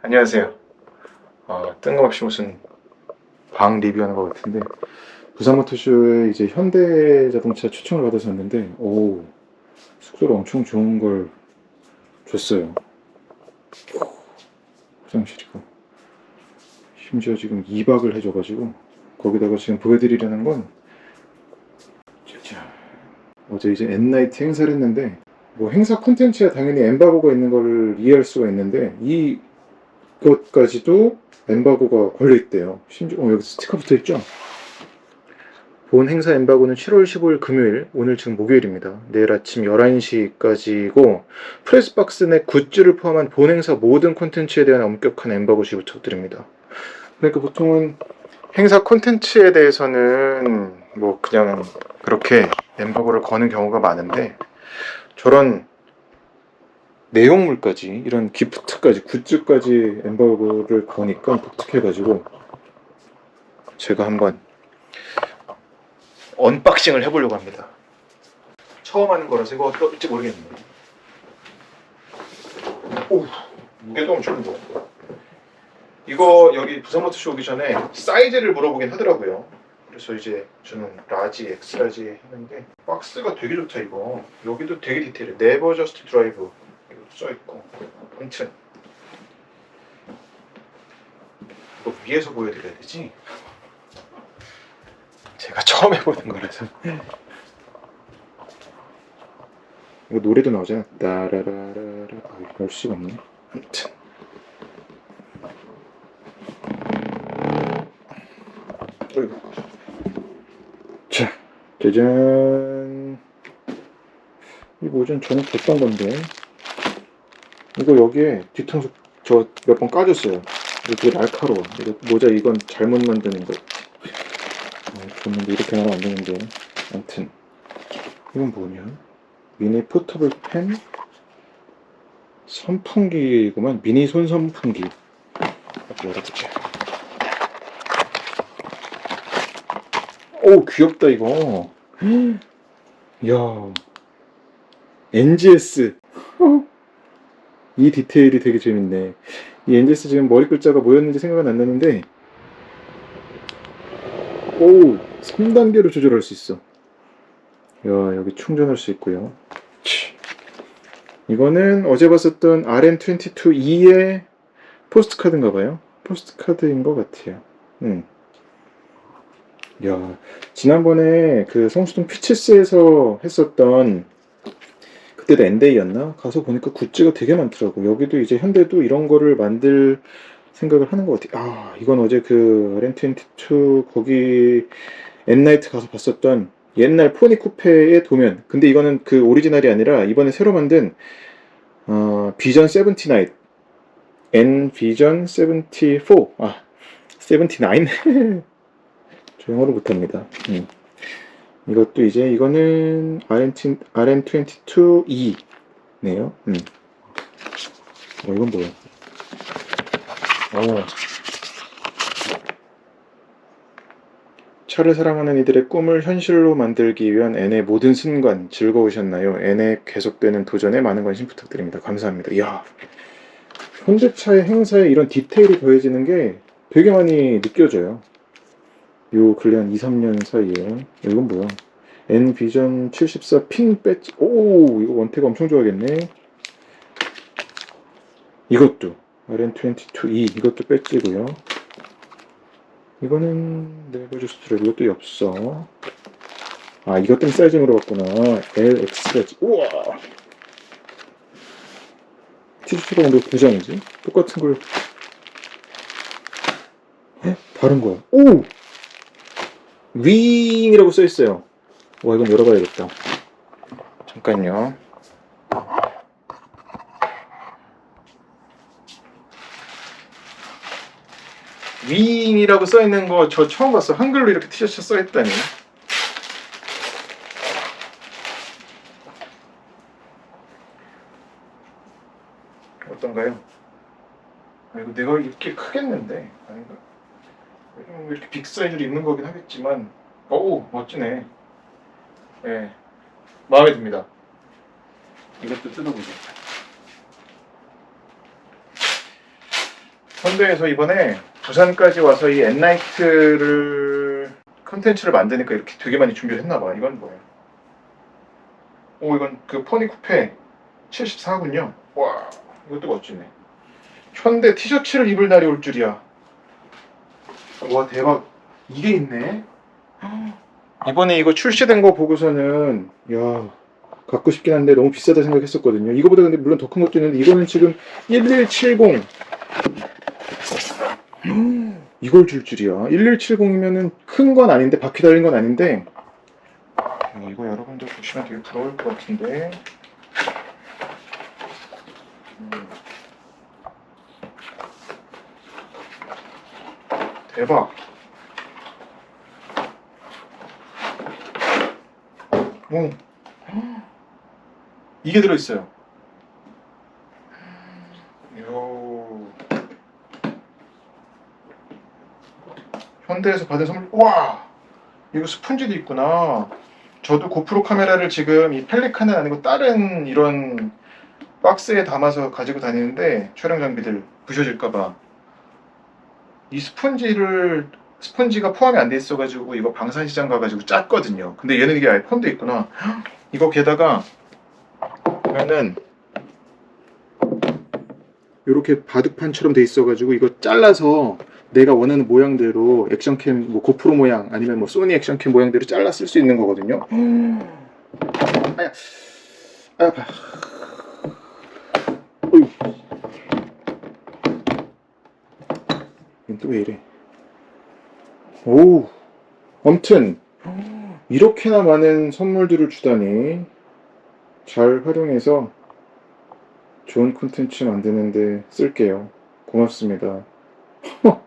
안녕하세요. 어, 뜬금없이 무슨 방 리뷰하는 것 같은데 부산모터쇼에 이제 현대자동차 추천을 받아서 왔는데 오 숙소를 엄청 좋은 걸 줬어요. 화장실이고 심지어 지금 2박을 해줘가지고 거기다가 지금 보여드리려는 건. 어제 이제 엔나이트 행사를 했는데 뭐 행사 콘텐츠야 당연히 엠바고가 있는 걸 이해할 수가 있는데 이 것까지도 엠바고가 걸려있대요. 심지어 어, 여기 스티커 붙어 있죠? 본 행사 엠바고는 7월 15일 금요일, 오늘 지금 목요일입니다. 내일 아침 11시까지고 프레스박스 내 굿즈를 포함한 본 행사 모든 콘텐츠에 대한 엄격한 엠바고 시 부탁드립니다. 그러니까 보통은 행사 콘텐츠에 대해서는 뭐 그냥 그렇게 엠바고를 거는 경우가 많은데 저런 내용물까지 이런 기프트까지 굿즈까지 엠바고를 거니까 독특해가지고 제가 한번 언박싱을 해보려고 합니다. 처음 하는 거라서 이거 어떨지 모르겠네요. 오 무게도 엄청 무거워. 이거 여기 부산모터쇼 오기 전에 사이즈를 물어보긴 하더라고요. 그래서 이제 저는 라지, 엑스라지 했는데 박스가 되게 좋다 이거. 여기도 되게 디테일해. 네버 저스트 드라이브 써있고. 아무튼 이거 위에서 보여드려야 되지? 제가 처음 해보는 거라서 이거 노래도 나오잖아. 따라라라라. 아, 열 수가 없네. 아무튼 어이구. 자, 짜잔. 이 뭐죠? 저는 줬던 건데. 이거 여기에 뒤통수 저 몇 번 까줬어요. 이거 되게 날카로워. 이거 모자 이건 잘못 만드는 거. 어, 줬는데 이렇게 하면 안 되는데. 아무튼. 이건 뭐냐? 미니 포터블 펜 선풍기구만. 미니 손 선풍기. 열어보자. 오 귀엽다 이거 야 NGS 이 디테일이 되게 재밌네. 이 NGS 지금 머리 글자가 뭐였는지 생각은 안 나는데 오 3단계로 조절할 수 있어. 야 여기 충전할 수 있고요. 치. 이거는 어제 봤었던 RM22E의 포스트카드인가 봐요. 포스트카드인 것 같아요. 음. 야, 지난번에 그 성수동 피치스에서 했었던 그때도 엔데이였나? 가서 보니까 굿즈가 되게 많더라고. 여기도 이제 현대도 이런 거를 만들 생각을 하는 것 같아. 아, 이건 어제 그 RM22 거기 엔나이트 가서 봤었던 옛날 포니 쿠페의 도면. 근데 이거는 그 오리지널이 아니라 이번에 새로 만든 어, 비전 79, N 비전 74, 아, 79. 저 영어를 못합니다. 음. 이것도 이제 이거는 RM, RM22E네요. 음. 어, 이건 뭐야? 어. 차를 사랑하는 이들의 꿈을 현실로 만들기 위한 N의 모든 순간 즐거우셨나요? N의 계속되는 도전에 많은 관심 부탁드립니다. 감사합니다. 이야, 현대차의 행사에 이런 디테일이 더해지는 게 되게 많이 느껴져요. 요 근래 한 2, 3년 사이에. 이건 뭐야? N비전 74핀 배지 오 이거 원택 엄청 좋아하겠네. 이것도. RN22E 이것도 배지고요. 이거는 네버즈 스트랩 이것도 엽서 아 이것 때문에 사이즈 물어봤구나. LX까지 우와! 티셔츠가 근데 부장이지? 똑같은 걸. 에? 다른 거야. 오 윙이라고 써 있어요. 와 이건 열어봐야겠다. 잠깐요. 윙이라고 써 있는 거 저 처음 봤어. 한글로 이렇게 티셔츠 써 있다니. 어떤가요? 아 이거 내가 이렇게 크겠는데 아닌가? 음, 이렇게 빅 사이즈로 입는 거긴 하겠지만 어우 멋지네 예 마음에 듭니다 이것도 뜯어보죠 현대에서 이번에 부산까지 와서 이 엔나이트를 컨텐츠를 만드니까 이렇게 되게 많이 준비를 했나 봐. 이건 뭐예요? 오 이건 그 포니 쿠페 74군요. 와 이것도 멋지네. 현대 티셔츠를 입을 날이 올 줄이야. 와 대박. 이게 있네. 이번에 이거 출시된 거 보고서는 야 갖고 싶긴 한데 너무 비싸다 생각했었거든요. 이거보다 근데 물론 더 큰 것도 있는데 이거는 지금 1170 이걸 줄 줄이야. 1170이면은 큰 건 아닌데 바퀴 달린 건 아닌데 어, 이거 여러분들 보시면 되게 부러울 것 같은데 대박. 오. 이게 들어있어요. 요. 현대에서 받은 선물. 와! 이거 스펀지도 있구나. 저도 고프로 카메라를 지금 이 펠리칸은 아니고 다른 이런 박스에 담아서 가지고 다니는데 촬영 장비들 부셔질까봐 이 스펀지를 스펀지가 포함이 안 돼 있어가지고 이거 방산시장 가가지고 짰거든요 근데 얘는 이게 아예 폰도 있구나 이거 게다가 보면은 이렇게 바둑판처럼 돼 있어가지고 이거 잘라서 내가 원하는 모양대로 액션캠 뭐 고프로 모양 아니면 뭐 소니 액션캠 모양대로 잘라 쓸 수 있는 거거든요. 아야, 아야 봐. 어휴. 이건 또왜 이래? 오, 아무튼 이렇게나 많은 선물들을 주다니 잘 활용해서 좋은 콘텐츠 만드는데 쓸게요. 고맙습니다.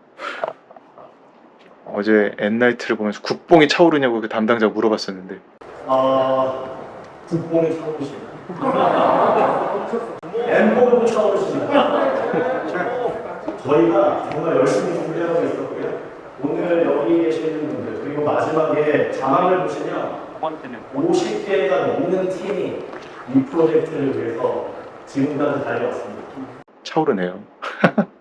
어제 엔나이트를 보면서 국뽕이 차오르냐고 그 담당자 가 물어봤었는데 아, 국뽕이 차오르십니다. 엠보도 차오르십니다. 저희가 정말 열심히 준비하고 있었고요. 오늘 여기 계시는 분들 그리고 마지막에 자막을 보시면 50개가 넘는 팀이 이 프로젝트를 위해서 지금까지 달려왔습니다. 차오르네요.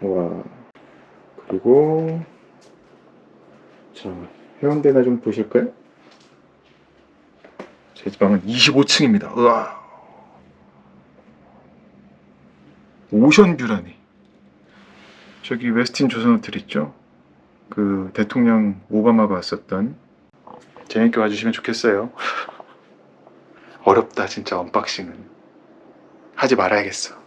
와 그리고 자 해운대나 좀 보실까요? 제 방은 25층입니다. 우와 오션뷰라니 저기 웨스틴 조선 호텔 있죠? 그 대통령 오바마가 왔었던 재밌게 와주시면 좋겠어요. 어렵다 진짜 언박싱은 하지 말아야겠어.